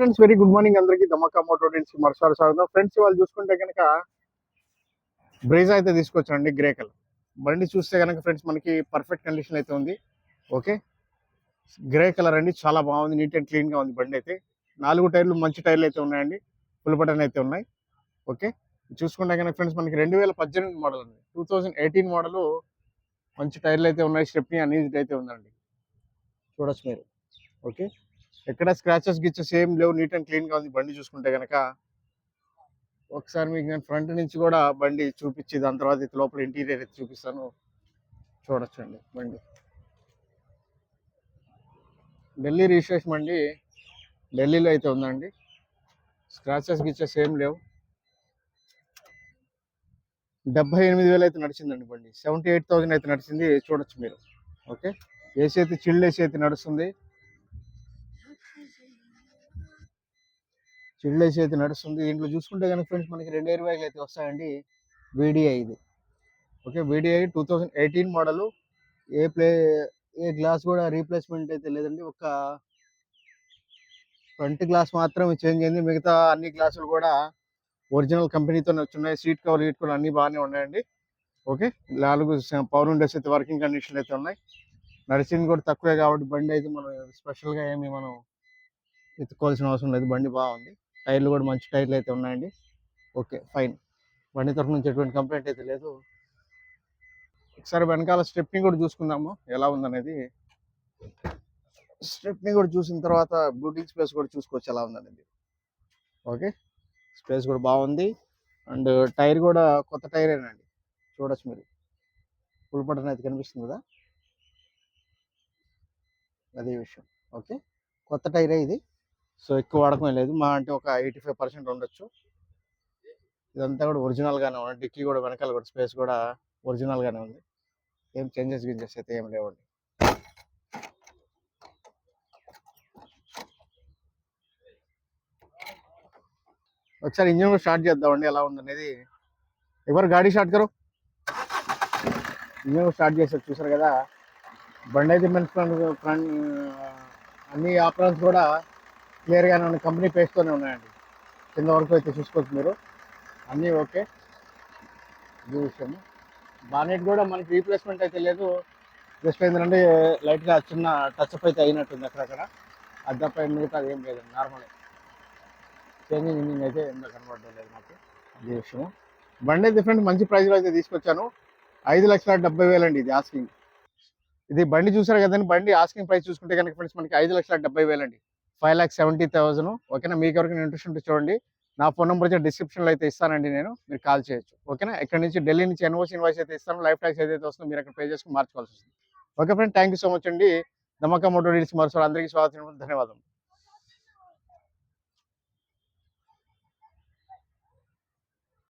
Friends very good morning అందరికి. ధమాకా Moto నుంచి మరోసారి స్వాగతం. ఫ్రెండ్స్ వాళ్ళు చూసుకుంటే కనుక బ్రేజా అయితే తీసుకొచ్చానండి గ్రే కలర్. బండి చూస్తే కనుక ఫ్రెండ్స్ మనకి పర్ఫెక్ట్ కండిషన్ అయితే ఉంది. ఓకే? గ్రే కలర్ అండి చాలా బాగుంది నీట్ అండ్ క్లీన్గా ఉంది బండి అయితే. నాలుగు టైర్లు మంచి టైర్లు అయితే ఉన్నాయండి ఫుల్ బటన్ అయితే ఉన్నాయి. ఓకే? చూసుకుంటే కనుక ఫ్రెండ్స్ మనకి రెండు వేల పద్దెనిమిది మోడల్ ఉంది. టూ థౌజండ్ ఎయిటీన్ మోడల్ మంచి టైర్లు అయితే ఉన్నాయి స్టెప్ని అనేది అయితే ఉందండి. చూడొచ్చు మీరు. ఓకే? ఎక్కడ స్క్రాచెస్ గిచ్చెస్ ఏం లేవు. నీట్ అండ్ క్లీన్గా ఉంది. బండి చూసుకుంటే కనుక ఒకసారి మీకు నేను ఫ్రంట్ నుంచి కూడా బండి చూపించి దాని తర్వాత ఇది లోపల ఇంటీరియర్ అయితే చూపిస్తాను. చూడొచ్చండి బండి. ఢిల్లీ రిజిస్ట్రేషన్ బండి ఢిల్లీలో అయితే ఉందండి. స్క్రాచెస్ గిచ్చెస్ ఏం లేవు. డెబ్బై ఎనిమిది వేలు అయితే నడిచిందండి బండి. సెవెంటీ ఎయిట్ థౌజండ్ అయితే నడిచింది. చూడొచ్చు మీరు. ఓకే? ఏసీ అయితే చిల్డ్ ఏసీ అయితే నడుస్తుంది. చిల్డ్ ఏసీ అయితే నడుస్తుంది. దీంట్లో చూసుకుంటే కనుక ఫ్రెండ్స్ మనకి రెండు ఎయిర్ బ్యాగ్లు అయితే వస్తాయండి. వీడిఐ ఇది. Okay VDI two thousand eighteen model. ఏ ప్లే ఏ గ్లాస్ కూడా రీప్లేస్మెంట్ అయితే లేదండి. ఒక ఫ్రంట్ గ్లాస్ మాత్రం చేంజ్ అయింది. మిగతా అన్ని గ్లాసులు కూడా ఒరిజినల్ కంపెనీతోనే వచ్చున్నాయి సీట్ కవర్ గీట్ కూడా అన్ని బాగానే ఉన్నాయండి. ఓకే నాలుగు పవర్ విండోస్ అయితే వర్కింగ్ కండిషన్ అయితే ఉన్నాయి. నడిచింది కూడా తక్కువే కాబట్టి బండి అయితే మనం స్పెషల్గా ఏమి మనం ఎత్తుకోవాల్సిన అవసరం లేదు. బండి బాగుంది. టైర్లు కూడా మంచి టైర్లు అయితే ఉన్నాయండి. Okay fine. బండి తరఫు నుంచి ఎటువంటి కంప్లైంట్ అయితే లేదు. ఒకసారి వెనకాల స్టెప్ని కూడా చూసుకుందాము ఎలా ఉందనేది. స్టెప్ని కూడా చూసిన తర్వాత బ్లూటింగ్ స్పేస్ కూడా చూసుకోవచ్చు ఎలా ఉందనేది. ఓకే స్పేస్ కూడా బాగుంది. అండ్ టైర్ కూడా కొత్త టైరేనండి చూడొచ్చు మీరు. ఫుల్ బటన్ అయితే కనిపిస్తుంది కదా. అదే విషయం. ఓకే కొత్త టైరే ఇది. సో ఎక్కువ వాడకమే లేదు. మా అంటే ఒక ఎయిటీ ఫైవ్ పర్సెంట్ ఉండొచ్చు. ఇదంతా కూడా ఒరిజినల్గానే ఉంది. డిక్కీ కూడా వెనకాల కూడా స్పేస్ కూడా ఒరిజినల్గానే ఉంది. ఏం చేంజెస్ గింజెస్ అయితే ఏం లేవండి. ఒకసారి ఇంజిన్ కూడా స్టార్ట్ చేద్దామండి. ఎలా ఉందనేది. ఎవరు గాడి స్టార్ట్ కరు ఇంజిన్ స్టార్ట్ చేసారు చూసారు కదా. బండి అయితే మెన్స్ అన్ని ఆపరాన్స్ కూడా క్లియర్గానే ఉన్న కంపెనీ పేస్తోనే ఉన్నాయండి. కింద వరకు అయితే చూసుకోవచ్చు మీరు. అన్నీ ఓకే. చూసాము బానెట్ కూడా మనకి రీప్లేస్మెంట్ అయితే లేదు. జస్ట్ ఏంటంటే లైట్గా చిన్న టచ్ అప్ అయితే అయినట్టుంది అక్కడక్కడ. అద్దపై మిగతా ఏం లేదండి. నార్మల్. చేంజింగ్ ఇంజిన్ అయితే ఏం కనబడడం లేదు నాకు అది విషయం బండి డిఫరెంట్ మంచి ప్రైస్లో అయితే తీసుకొచ్చాను. ఐదు లక్షల డెబ్బై వేలండి ఇది ఆస్కింగ్. ఇది బండి చూసారు కదండి? బండి ఆస్కింగ్ ప్రైస్ చూసుకుంటే కనుక ఫ్రెండ్స్ మనకి ఐదు లక్షల డెబ్బై వేలండి. ఫైవ్ ల్యాక్ సెవెంటీ థౌసండ్ ఓకేనా? మీకు ఎవరికైనా ఇంట్రెస్ట్ ఉంటే చూడండి. నా ఫోన్ నెంబర్ అయితే డిస్క్రిప్షన్లో అయితే ఇస్తానండి నేను. మీరు కాల్ చేయొచ్చు. ఓకేనా? ఇక్కడ నుంచి? ఢిల్లీ నుంచి ఎన్ఓసి ఇన్వాయిస్ అయితే ఇస్తాను. లైఫ్ ట్యాక్స్ ఏదైతే వస్తుందో మీరు అక్కడ పే చేసుకుని మార్చుకోవాల్సి వస్తుంది. Okay friend thank you so much అండి. నమ్మకం మోటో డీల్స్ మరోసారి అందరికీ స్వాగతం. ధన్యవాదాలు